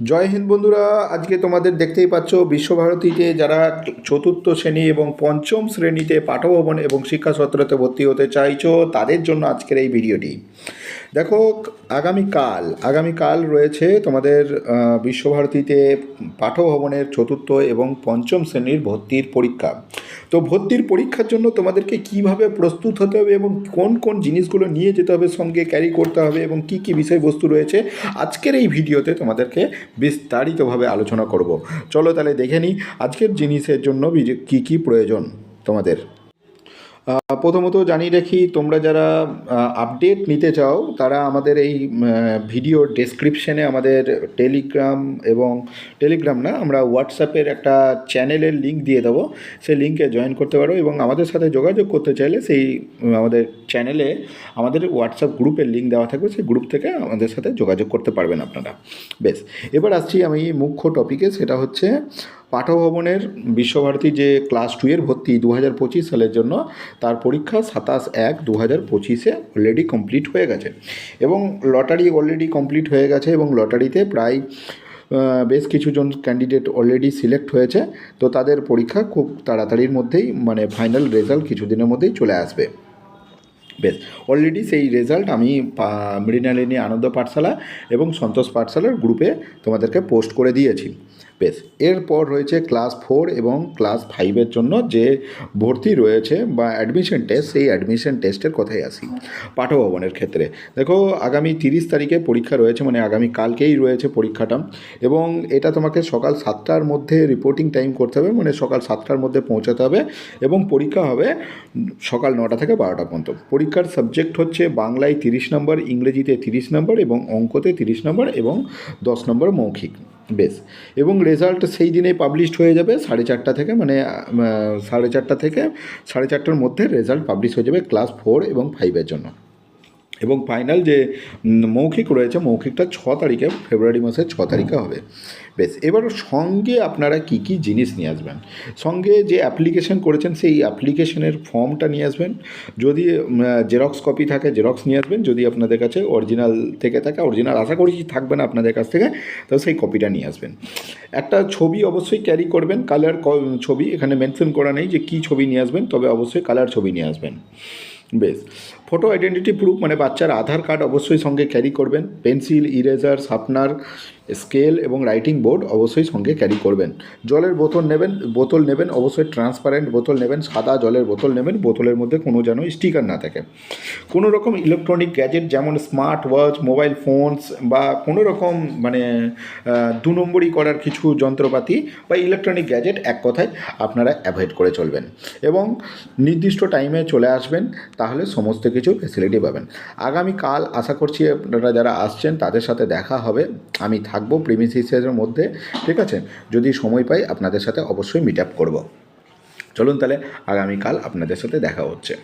জয় হিন্দ বন্ধুরা, আজকে তোমাদের দেখতেই পাচ্ছ বিশ্বভারতীতে যারা চতুর্থ শ্রেণি এবং পঞ্চম শ্রেণীতে পাঠভবন এবং শিক্ষা সত্রতে ভর্তি হতে চাইছো, তাদের জন্য আজকের এই ভিডিওটি। দেখো, আগামীকাল আগামীকাল রয়েছে তোমাদের বিশ্বভারতীতে পাঠভবনের চতুর্থ এবং পঞ্চম শ্রেণির ভর্তির পরীক্ষা। তো ভর্তির পরীক্ষার জন্য তোমাদেরকে কীভাবে প্রস্তুত হতে হবে এবং কোন কোন জিনিসগুলো নিয়ে যেতে হবে, সঙ্গে ক্যারি করতে হবে এবং কি কি বিষয়বস্তু রয়েছে, আজকের এই ভিডিওতে তোমাদেরকে বিস্তারিতভাবে আলোচনা করব। চলো তাহলে দেখে নিই আজকের জিনিসের জন্য কি কি প্রয়োজন তোমাদের। প্রথমত জানিয়ে রাখি, তোমরা যারা আপডেট নিতে চাও, তারা আমাদের এই ভিডিওর ডেসক্রিপশনে আমাদের টেলিগ্রাম এবং টেলিগ্রাম না, আমরা হোয়াটসঅ্যাপের একটা চ্যানেলের লিঙ্ক দিয়ে দেবো। সেই লিঙ্কে জয়েন করতে পারো এবং আমাদের সাথে যোগাযোগ করতে চাইলে সেই আমাদের চ্যানেলে আমাদের হোয়াটসঅ্যাপ গ্রুপের লিঙ্ক দেওয়া থাকবে। সেই গ্রুপ থেকে আমাদের সাথে যোগাযোগ করতে পারবেন আপনারা। বেশ, এবার আসছি আমি মুখ্য টপিকে সেটা হচ্ছে পাঠভবনের বিশ্বভারতী যে ক্লাস টু এর ভর্তি দু হাজার পঁচিশ সালের জন্য, তার পরীক্ষা সাতাশ এক দু হাজার পঁচিশে অলরেডি কমপ্লিট হয়ে গেছে। এবং লটারি অলরেডি কমপ্লিট হয়ে গেছে এবং লটারিতে প্রায় বেশ কিছুজন ক্যান্ডিডেট অলরেডি সিলেক্ট হয়েছে। তো তাদের পরীক্ষা খুব তাড়াতাড়ির মধ্যেই মানে ফাইনাল রেজাল্ট কিছুদিনের মধ্যেই চলে আসবে। বেশ অলরেডি সেই রেজাল্ট আমি মৃণালিনী আনন্দ পাঠশালা এবং সন্তোষ পাঠশালার গ্রুপে তোমাদেরকে পোস্ট করে দিয়েছি। বেশ, এরপর রয়েছে ক্লাস ফোর এবং ক্লাস ফাইভের জন্য যে ভর্তি রয়েছে বা অ্যাডমিশন টেস্ট সেই অ্যাডমিশন টেস্টের কথাই আসি, পাঠভবনের ক্ষেত্রে। দেখো, আগামী তিরিশ তারিখে পরীক্ষা রয়েছে মানে আগামী কালকেই রয়েছে পরীক্ষাটা এবং এটা তোমাকে সকাল সাতটার মধ্যে রিপোর্টিং টাইম করতে হবে মানে সকাল সাতটার মধ্যে পৌঁছাতে হবে এবং পরীক্ষা হবে সকাল নটা থেকে বারোটা পর্যন্ত। পরীক্ষার সাবজেক্ট হচ্ছে বাংলায় তিরিশ নম্বর ইংরেজিতে তিরিশ নম্বর এবং অঙ্কতে তিরিশ নম্বর এবং দশ নম্বর মৌখিক। বেশ। এবং রেজাল্ট সেই দিনে পাবলিশড হয়ে যাবে, সাড়ে চারটা থেকে মানে সাড়ে চারটা থেকে সাড়ে চারটার মধ্যে রেজাল্ট পাবলিশ হয়ে যাবে ক্লাস ফোর এবং ফাইভের জন্য। এবং ফাইনাল যে মৌখিক রয়েছে, মৌখিকটা ছ তারিখে, ফেব্রুয়ারি মাসের ছ তারিখে হবে। বেশ, এবার সঙ্গে আপনারা কি কি জিনিস নিয়ে আসবেন? সঙ্গে যে অ্যাপ্লিকেশন করেছেন, সেই অ্যাপ্লিকেশনের ফর্মটা নিয়ে আসবেন। যদি জেরক্স কপি থাকে জেরক্স নিয়ে আসবেন। যদি আপনাদের কাছে অরিজিনাল থেকে থাকে অরিজিনাল আশা করি থাকবে না আপনাদের কাছ থেকে তো সেই কপিটা নিয়ে আসবেন। একটা ছবি অবশ্যই ক্যারি করবেন কালার ছবি, এখানে মেনশন করা নেই যে কী ছবি নিয়ে আসবেন, তবে অবশ্যই কালার ছবি নিয়ে আসবেন। বেশ ফটো আইডেন্টিটি প্রুফ মানে বাচ্চার আধার কার্ড অবশ্যই সঙ্গে ক্যারি করবেন পেন্সিল ইরেজার শার্পনার স্কেল এবং রাইটিং বোর্ড অবশ্যই সঙ্গে ক্যারি করবেন। জলের বোতল নেবেন বোতল নেবেন, অবশ্যই ট্রান্সপারেন্ট বোতল নেবেন, সাদা জলের বোতল নেবেন, বোতলের মধ্যে কোনো যেন স্টিকার না থাকে। কোনো রকম ইলেকট্রনিক গ্যাজেট যেমন স্মার্ট ওয়াচ মোবাইল ফোনস বা কোনো রকম মানে দু নম্বরই করার কিছু যন্ত্রপাতি বা ইলেকট্রনিক গ্যাজেট এক কথায় আপনারা অ্যাভয়েড করে চলবেন। এবং নির্দিষ্ট টাইমে চলে আসবেন, তাহলে সমস্ত কিছু ফেসিলিটি পাবেন। আগামীকাল আশা করছি আপনারা যারা আসছেন, তাদের সাথে দেখা হবে। আমি থাকব প্রিমিসিসের মধ্যে, ঠিক আছে? যদি সময় পাই, আপনাদের সাথে অবশ্যই মিট আপ করব। চলুন তাহলে আগামীকাল আপনাদের সাথে দেখা হচ্ছে।